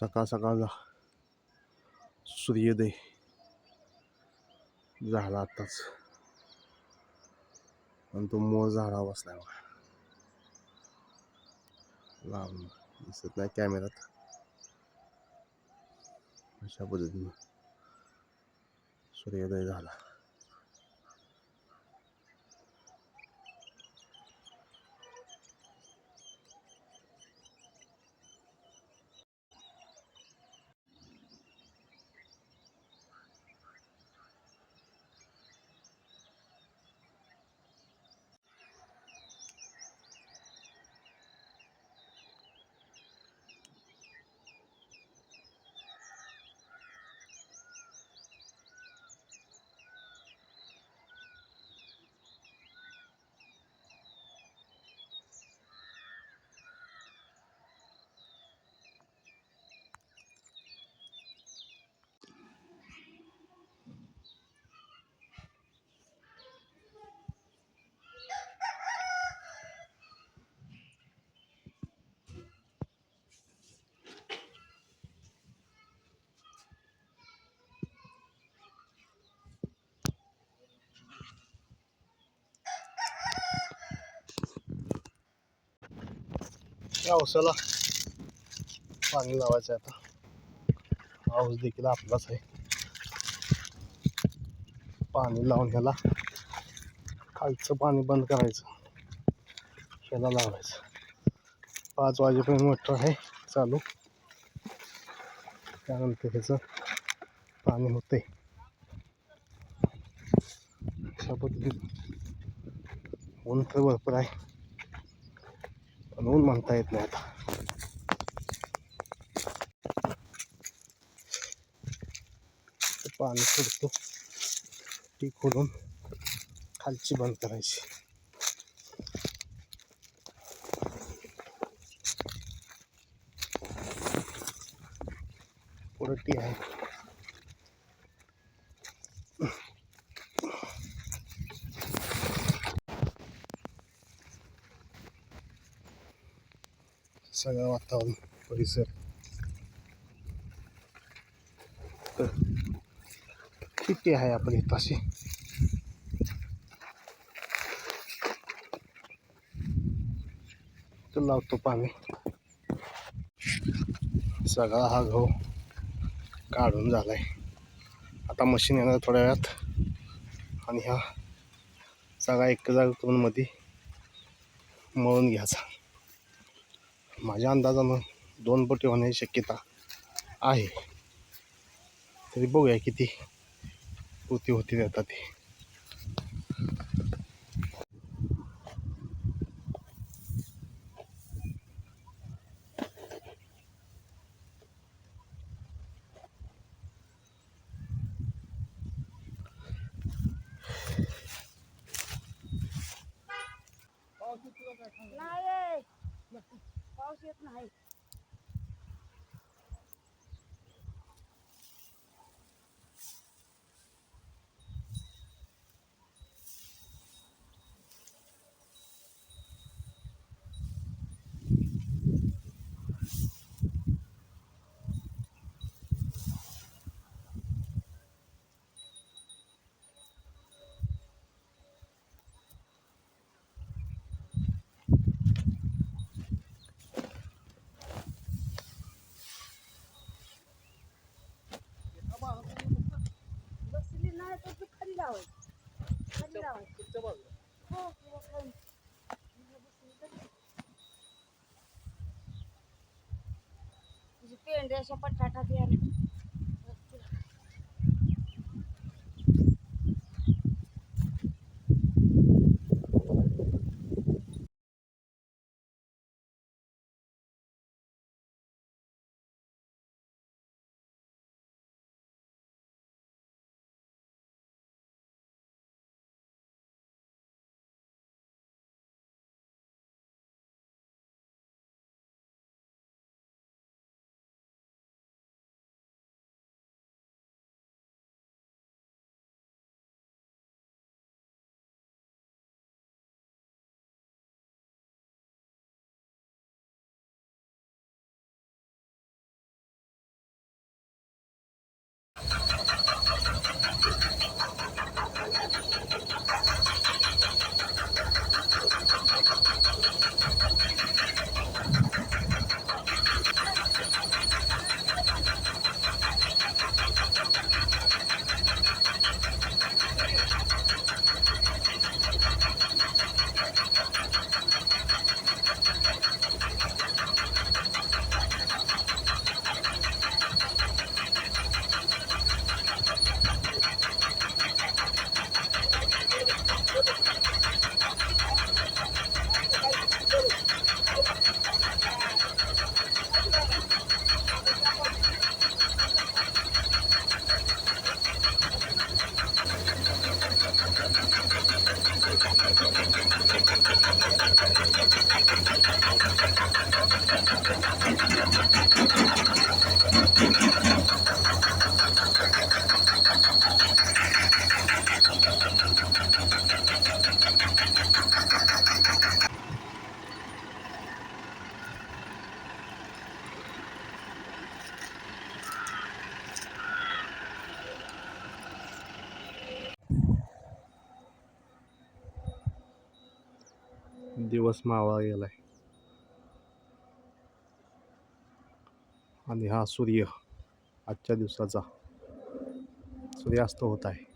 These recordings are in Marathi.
सकाळ सकाळचा सूर्योदय झाला आत्ताच आणि तो मोर झाडा बसलाय लांब दिसत नाही कॅमेऱ्यात. अशा पद्धतीनं सूर्योदय झाला. पावसाला पाणी लावायचं आहे आता. पाऊस देखील आपलाच आहे. पाणी लावून ह्याला खालचं पाणी बंद करायचं. ह्याला लावायचं. पाच वाजेपर्यंत मोटर आहे चालू. त्यानंतर ह्याचं पाणी होते अशा पद्धतीने ऊन तर भरपूर आहे. म्हणून म्हणता येत नाही आता. ते पाणी सोडतो. ती खोलून खालची बंद करायची. पुढं टी आहे. सगळं वातावरण परिसर. तर किती आहे आपण इथपाशी तर लावतो पाणी. सगळा हा गहू काढून झालाय. आता मशीन येणार थोड्या वेळात. आणि हा सगळा एक जागा करून मध्ये मळून घ्यायचा. माझ्या अंदाजानं दोन पटी होण्याची शक्यता आहे. तरी बघूया किती कृती होती आता ती. नाही पाऊस येत नाही. लावायची. खाली लावायची. हो, हो, हो. किंवा अशा पटाटात यायला. दिवस मावळा गेलाय. आणि हा सूर्य आजच्या दिवसाचा सूर्यास्त होत आहे.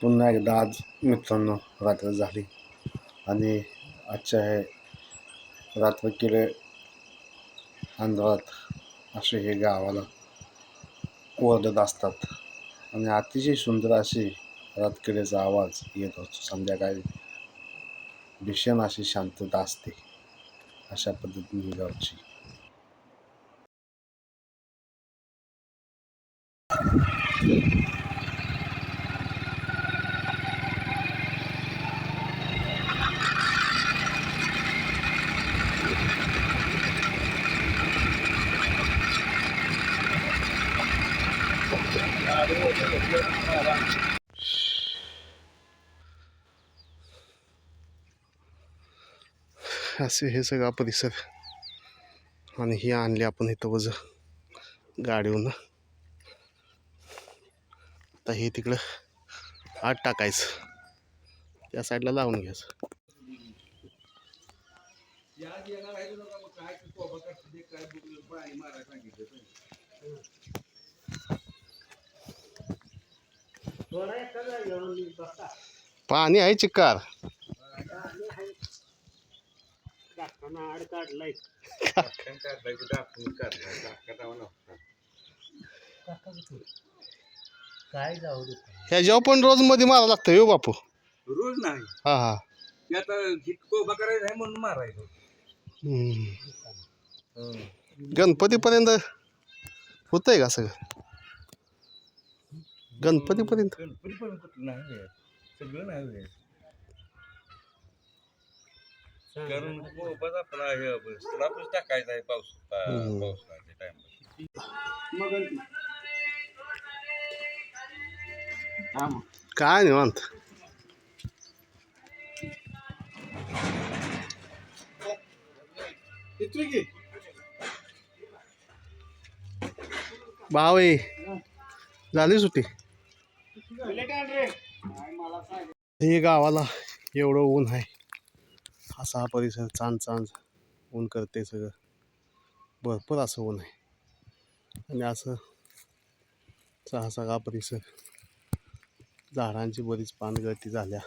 पुन्हा एकदा आज मित्रांनो रात्र झाली. आणि आजच्या हे रात्र किडे अंधारात असे हे गावाला ओरडत असतात. आणि अतिशय सुंदर अशी रातकिड्याचा आवाज येत असतो. संध्याकाळी भीषण अशी शांतता असते. अशा पद्धतीने गावची असे हे सगळा परिसर आणि ही आणली आपण इथं वज गाडीवरून. आता हे तिकडं आत टाकायचं. त्या साईडला लावून घ्यायचं. पाणी आहे चिक्कार. आड काढलाय. काय जाऊ दे ह्या जेव्हा पण रोजमध्ये मारा लागतं हो बापू. रोज नाही. हा हा. ते आता कोबा करायचा आहे म्हणून मारायचं. हम्म. गणपतीपर्यंत होतंय का सगळं? गणपतीपर्यंत? गणपती पण कुठं नाही सगळं नाही कारण कोबाच आपला हे स्लॅबच टाकायचा आहे पाऊस पा-. पावसाच्या टाइम काय निवांत? भावई झाली सुट्टी? हे गावाला एवढं ऊन आहे. असा हा परिसर चांद चांद ऊन करते सगळं. भरपूर असं ऊन आहे. आणि असं हा सगळा परिसर. झाडांची बरीच पानगळती झाल्या.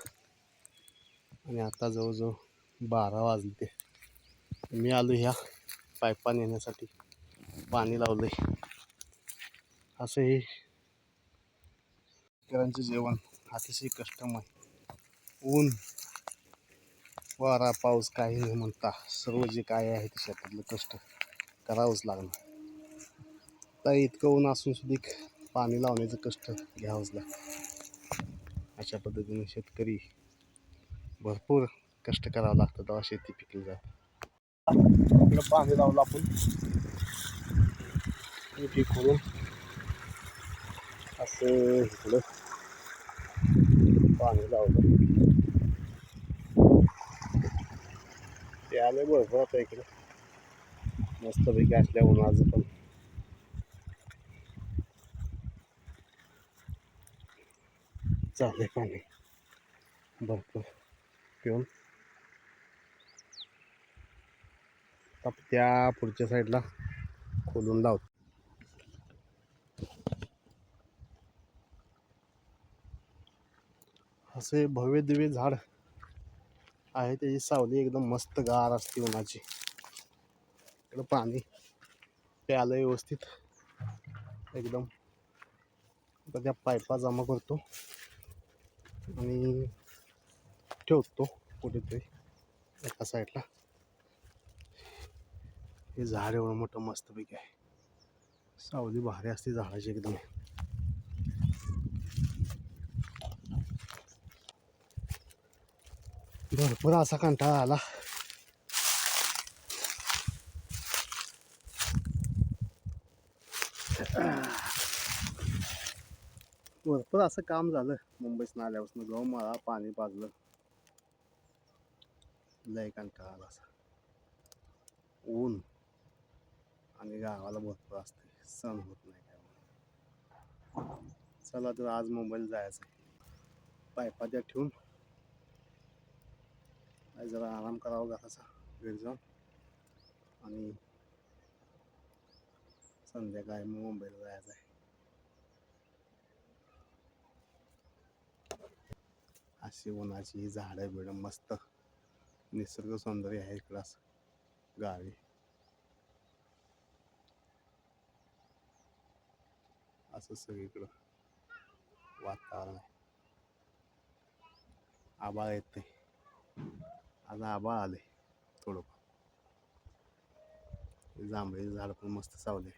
आणि आता जवळजवळ बारा वाजले. ते मी आलो ह्या पायपा नेण्यासाठी पाणी लावलंय. असं हे शेतकऱ्यांचं जेवण अतिशय कष्टमय. ऊन वारा पाऊस काही नाही म्हणता. सर्व जे काय आहे ते शेतातलं कष्ट करावंच लागणार. तर इतकं ऊन असून सुद्धा पाणी लावण्याचं कष्ट घ्यावंच लागतं अशा पद्धतीने शेतकरी भरपूर कष्ट करावं लागतं. तेव्हा शेती पिकली जाते. आपलं पाणी लावलं आपण. पीक करून असं इकडं पाणी लावलं. ते आले भरपूर आता इकडं. मस्तपैकी असल्या उन्हाचं पण. चालले पाणी. भरपूर. पिऊन. त्या पुढच्या साईडला खोलून लावतो असे भव्य दिव्य झाड आहे त्याची सावली एकदम मस्त गार असते उन्हाची. इकडं पाणी प्यायला व्यवस्थित. एकदम. त्या पायपा जमा करतो. आणि ठेवतो कुठेतरी एका साईडला. हे झाड एवढं मोठं मस्तपैकी आहे. सावली भारी असते झाडाची एकदम. भरपूर असा कंटाळा आला भरपूर असं काम झालं मुंबईत आल्यापासून गहू मळा पाणी पाजलं लय कंटाळा आला असा ऊन आणि गावाला भरपूर असते सण होत नाही काय चला तर आज मुंबईला जायचं आहे ठेवून आज जरा आराम करावा घराचा घरी जाऊन आणि संध्याकाळी मग मुंबईला जायचं आहे अशी उन्हाची झाडं बिडं मस्त निसर्ग सौंदर्य आहे इकडंच असं गावी असं सगळीकडं वातावरण आहे आबाळ येते आज आबाळ आले थोडंफार. जांभळी झाड पण मस्त चावले